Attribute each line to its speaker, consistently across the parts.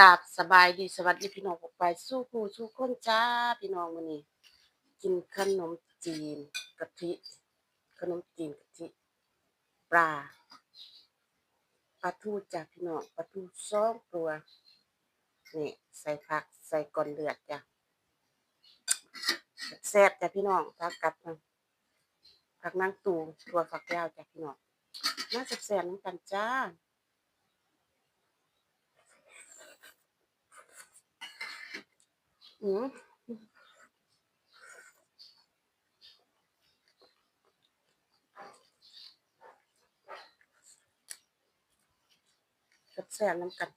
Speaker 1: กราบสบายดีสวัสดีพี่น้องออกไปสู้ผู้สู้คนจ้าพี่น้องมื้อนี้ กินขนมจีนกะทิ ขนมจีนกะทิปลาปลาทูจ้าพี่น้องปลาทูสองตัวนี่ใส่ผักใส่ก่อนเลือดจ้ะแซ่บจ้ะพี่น้องผักกัดผักนางตูตัวฝักยาวจ้ะพี่น้องน่าจะแซ่บน้ำกันจ้า อืมแซ่บน้ำกัน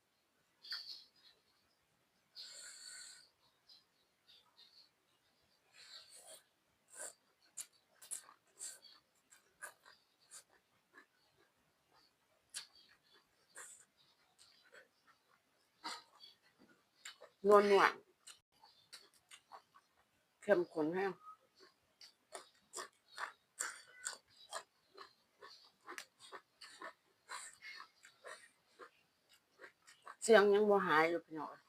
Speaker 1: นวลนวล เข้มข้นแห้งเสียงยังบ่หายอยู่พี่น้อง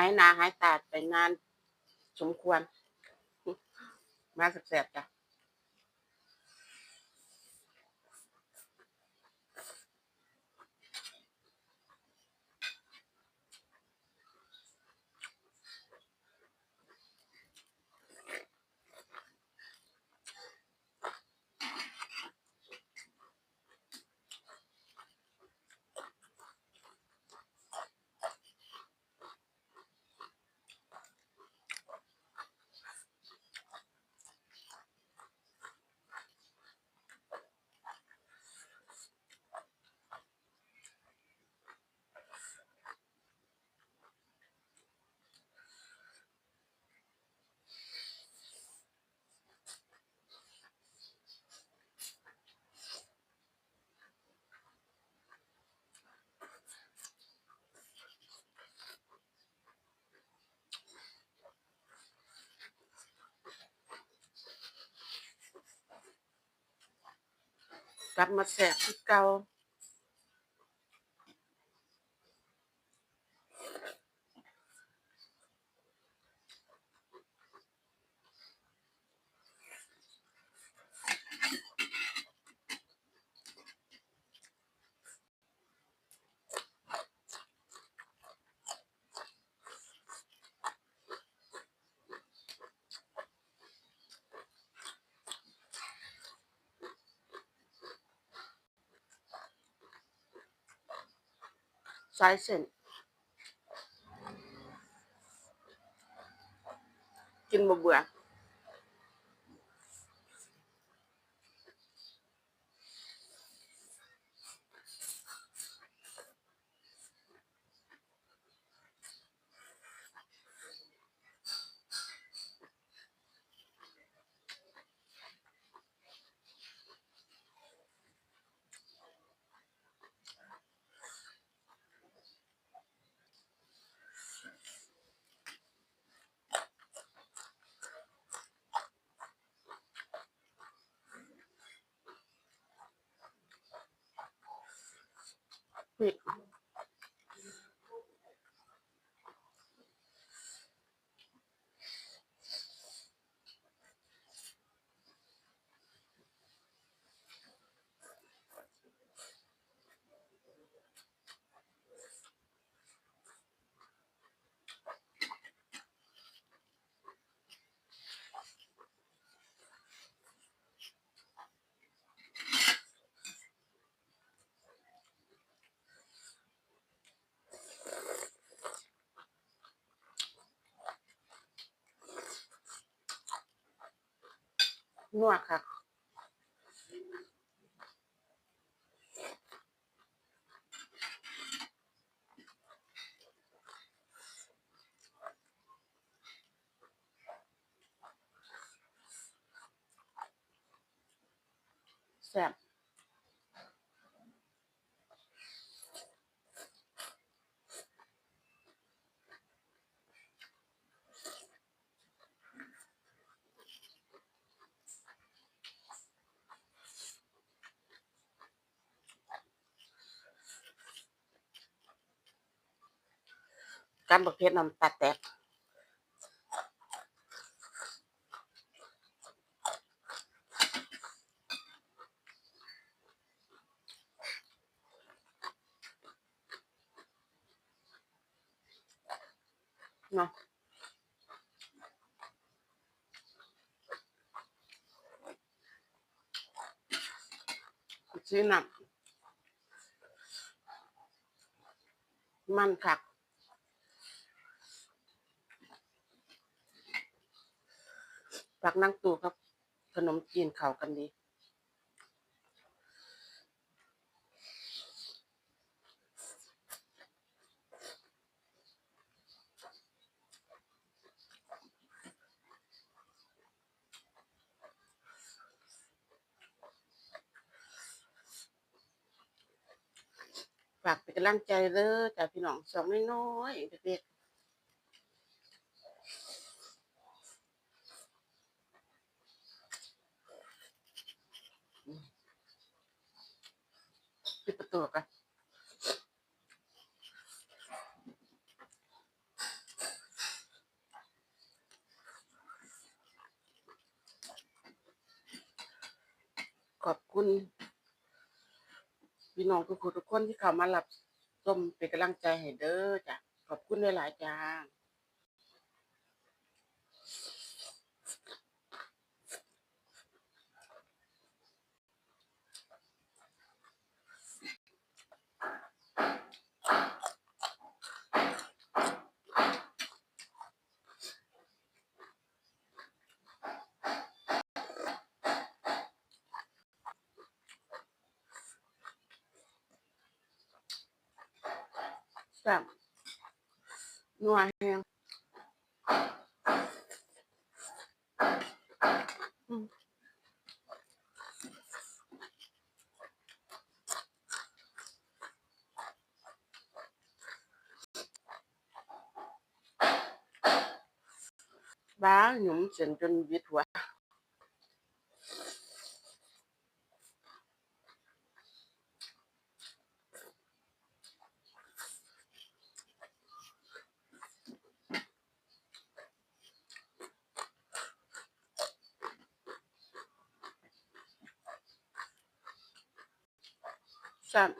Speaker 1: ายหนาหายตาไปนาน สมควร มาแสบๆจ้ะ กลับมาแสบที่เก่า สายเส้น กินบ่เบื่อ นี่ นวดค่ะแซ่บ การบักเพชรน้ำตาแตกเนาะซื้อน้ำมันคัก ผักนั่งตูครับ ขนมจีนเข้ากันดีฝากเป็นกำลังใจเด้อจ้าพี่น้องสองน้อยๆเด็ก ๆปิดประตูกันขอบคุณพี่น้องทุกคนทุกคนที่เข้ามารับชมเป็นกำลังใจให้เด้อจ้ะขอบคุณหลายๆจ้า แซ่บนัวแฮงอืมบ้าหยุ่มเส้นจนวิดหัว แซ่บ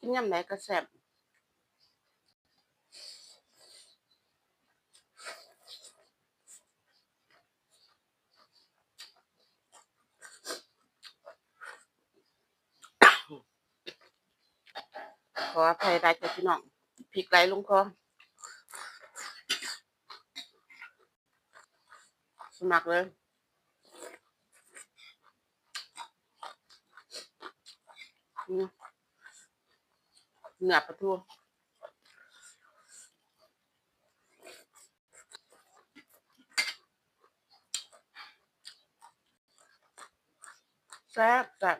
Speaker 1: กินยำไหนก็แซ่บขออภัยได้จ้ะพี่น้องพริกไหลลงคอสมัครเลย อืม เนื้อปลาทูแซ่บแซ่บ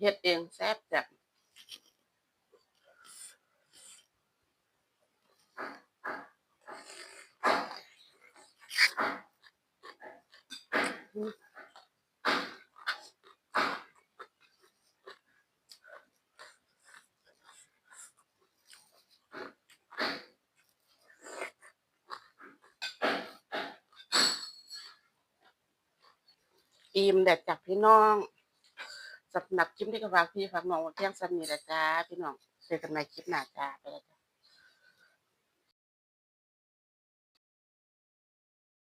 Speaker 1: เฮ็ดเองแซ่บแซ่บอิ่มแดดจากพี่น้อง สำหรับคลิปนี้ก็ฝากพี่ฝากน้องไว้เพียงสำนี้แหละจ้าพี่น้องเจอกันใหม่คลิปหน้าจ้าไปแล้วจ้า